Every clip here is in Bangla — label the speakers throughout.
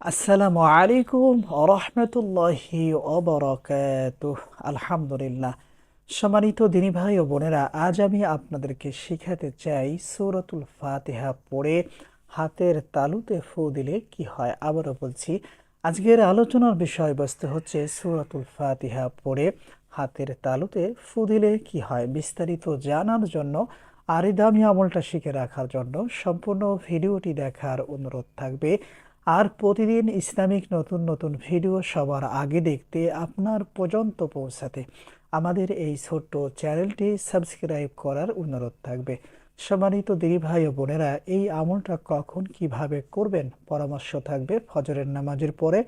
Speaker 1: আসসালামু আলাইকুম রহমতুল্লাহি অবরকাত আলহামদুলিল্লাহ। সম্মানিত দিনী ভাই ও বোনেরা, আজ আমি আপনাদেরকে শিখাতে চাই সৌরতুল ফাতেহা পড়ে হাতের তালুতে ফু দিলে কি হয়। আবারও বলছি, আজকের আলোচনার বিষয়বস্তু হচ্ছে সৌরতুল ফাতিহা পড়ে হাতের তালুতে ফু দিলে কি হয়। বিস্তারিত জানার জন্য আর এই দামি আমলটা শিখে রাখার জন্য সম্পূর্ণ ভিডিওটি দেখার অনুরোধ থাকবে। আর প্রতিদিন ইসলামিক নতুন নতুন ভিডিও সবার আগে দেখতে আপনার পর্যন্ত পৌঁছাতে আমাদের এই ছোট্ট চ্যানেলটি সাবস্ক্রাইব করার অনুরোধ থাকবে। সম্মানিত দিদি ভাই ও বোনেরা, এই আমলটা কখন কীভাবে করবেন? পরামর্শ থাকবে ফজরের নামাজের পরে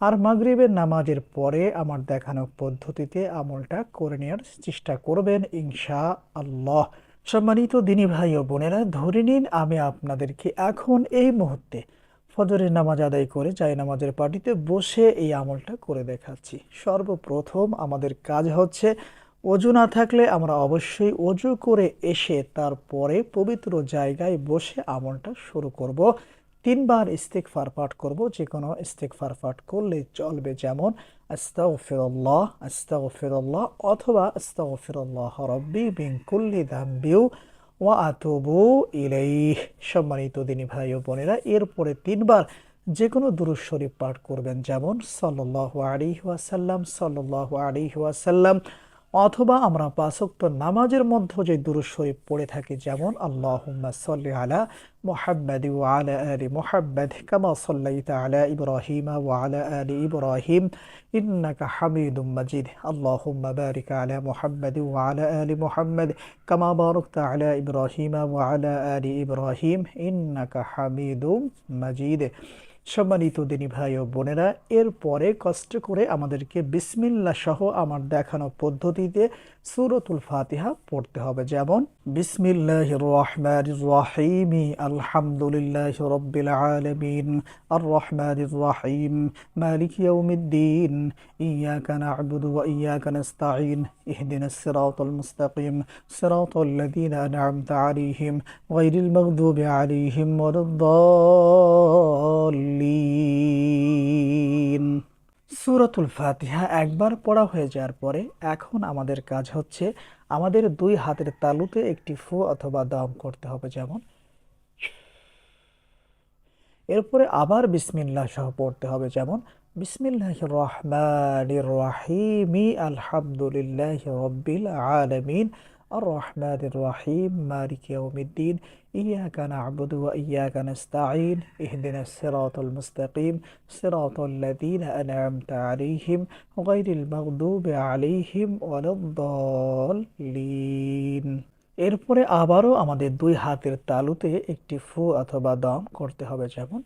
Speaker 1: আর মাগরিবের নামাজের পরে আমার দেখানো পদ্ধতিতে আমলটা করে নেওয়ার চেষ্টা করবেন ইনশা আল্লাহ সম্মানিত দিনী ভাই ও বোনেরা, ধরে নিন আমি আপনাদেরকে এখন এই মুহূর্তে ফজরের নামাজ আদায় করে জায় নামাজের পার্টিতে বসে এই আমলটা করে দেখাচ্ছি। সর্বপ্রথম আমাদের কাজ হচ্ছে অজু না থাকলে আমরা অবশ্যই অজু করে এসে তারপরে পবিত্র জায়গায় বসে আমলটা শুরু করব। তিনবার ইস্তেকফার পাঠ করব যে কোনো ইস্তেকফার পাঠ করলে চলবে যেমন, আস্তাগফিরুল্লাহ আস্তাগফিরুল্লাহ, অথবা আস্তাগফিরুল্লাহ রব্বি বিন কুল্লি দাম্বিউ। ওয়া আতুবু ইলাই সম্মানিত দিনী ভাই ও বোনেরা, এরপরে তিনবার যে কোনো দুরুদ শরীফ পাঠ করবেন। যেমন সাল্লাল্লাহু আলাইহি ওয়াসাল্লাম, সাল্লাল্লাহু আলাইহি ওয়াসাল্লাম অথবা আমরা পাঁচক্ত নামাজের মধ্যে যে দুরুদ শরীফ পড়ে থাকি, যেমন আল্লাহুম্মা সাল্লি আলা মুহাম্মাদি ওয়া আলা আলি মুহাম্মাদ কামা সাল্লাইতা আলা ইব্রাহিম ওয়া আলা আলি ইব্রাহিম, ইন্নাকা হামিদুম মাজিদ। আল্লাহুম্মা বারিক আলা মুহাম্মাদি ওয়া আলা আলি মুহাম্মাদ কামা বারাকতা আলা ইব্রাহিম ওয়া আলা আলি ইব্রাহিম, ইন্নাকা হামিদুম মাজিদ। সম্মানিত দিনী ভাই ও বোনেরা এরপরে কষ্ট করে আমাদেরকে বিসমিল্লা সহ আমার দেখানো পদ্ধতিতে সুরতুল ফাতিহা পড়তে হবে যেমন বিসমিল্লাহ রহমান রাহিমি আলহামদুলিল্লাহ রব্বিল আলমিন আর রহমান রাহিম মালিক ইয়াউমিদ্দিন إياك نعبد وإياك نستعين اهدنا الصراط المستقيم صراط الذين أنعمت عليهم غير المغضوب عليهم ولا الضالين সুরাতুল ফাতিহা একবার পড়া হয়ে যাওয়ার পরে এখন আমাদের কাজ হচ্ছে আমাদের দুই হাতের তালুতে একটি ফু অথবা দম করতে হবে যেমন। এরপরে আবার বিসমিল্লাহ সহ পড়তে হবে যেমন বিসমিল্লাহ রহমান রাহিমি, আলহামদুলিল্লাহ রব্বিল আলমিন الرحمن الرحيم مالك يوم الدين إياك نعبد وإياك نستعين اهدنا الصراط المستقيم صراط الذين أنعمت عليهم غير المغضوب عليهم ولا الضالين এরপরে আবারও আমাদের দুই হাতের তালুতে একটি ফু অথবা দম করতে হবে যেমন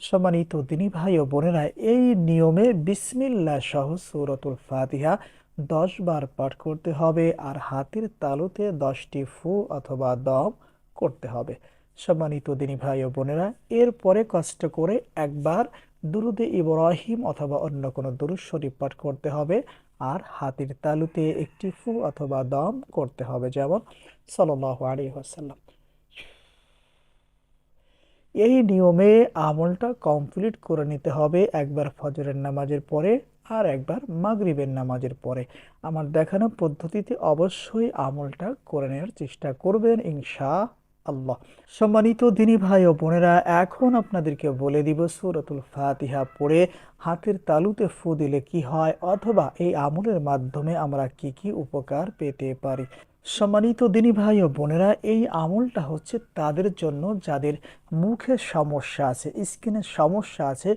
Speaker 1: সম্মানিত দিনী ভাই ও বোনেরা এই নিয়মে বিসমিল্লাহ সহ সূরাতুল ফাতিহা দশ বার পাঠ করতে হবে আর হাতের তালুতে দশটি ফু অথবা দম করতে হবে। সম্মানিত দিনী ভাই ও বোনেরা এরপরে কষ্ট করে একবার দুরুদে ইব্রাহিম অথবা অন্য কোনো দুরুদ শরীফ পাঠ করতে হবে আর হাতের তালুতে একটি ফু অথবা দম করতে হবে, যেমন সাল্লাল্লাহু আলাইহি ওয়াসাল্লাম। এই নিয়মে আমলটা কমপ্লিট করে নিতে হবে একবার ফজরের নামাজের পরে আর একবার মাগরিবের নামাজের পরে। আমার দেখানো পদ্ধতিতে অবশ্যই আমলটা করে নেওয়ার চেষ্টা করবেন ইনশা আল্লাহ সম্মানিত দিনী ভাই ও বোনেরা, এখন আপনাদেরকে বলে দিব সূরাতুল ফাতিহা পড়ে হাতের তালুতে ফু দিলে কি হয় অথবা এই আমলের মাধ্যমে আমরা কি কি উপকার পেতে পারি। সম্মানিত দিনী ভাই ও বোনেরা, এই আমলটা হচ্ছে তাদের জন্য যাদের মুখের সমস্যা আছে স্কিনের সমস্যা আছে,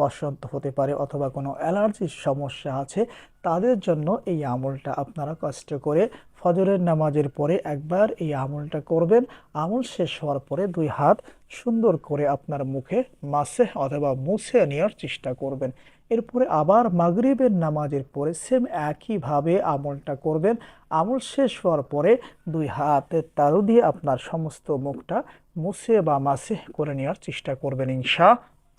Speaker 1: বসন্ত হতে পারে অথবা কোনো অ্যালার্জির সমস্যা আছে, তাদের জন্য এই আমলটা আপনারা কষ্ট করে ফজরের নামাজের পরে একবার এই আমলটা করবেন। আমল শেষ হওয়ার পরে দুই হাত সুন্দর করে আপনার মুখে মাসে অথবা মুছে নেওয়ার চেষ্টা করবেন। এরপরে আবার মাগরিবের নামাজের পরে সেম একইভাবে আমলটা করবেন। আমল শেষ হওয়ার পরে দুই হাতের তারু দিয়ে আপনার সমস্ত মুখটা মুছে বা মাসে করে নেওয়ার চেষ্টা করবেন ইনশা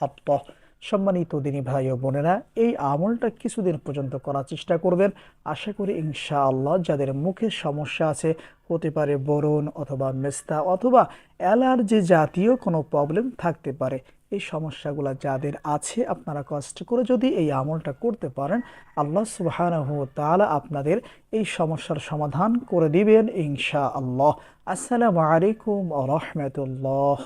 Speaker 1: আল্লাহ সম্মানিত দিনী ভাই ও বোনেরা, এই আমলটা কিছুদিন পর্যন্ত করার চেষ্টা করবেন। আশা করি ইনশাআল্লাহ যাদের মুখের সমস্যা আছে, হতে পারে বরণ অথবা মেস্তা অথবা অ্যালার্জি জাতীয় কোনো প্রবলেম থাকতে পারে এই সমস্যাগুলো যাদের আছে, আপনারা কষ্ট করে যদি এই আমলটা করতে পারেন, আল্লাহ সুবহানাহু তালা আপনাদের এই সমস্যার সমাধান করে দিবেন ইনশা আল্লাহ আসসালামু আলাইকুম রাহমাতুল্লাহ।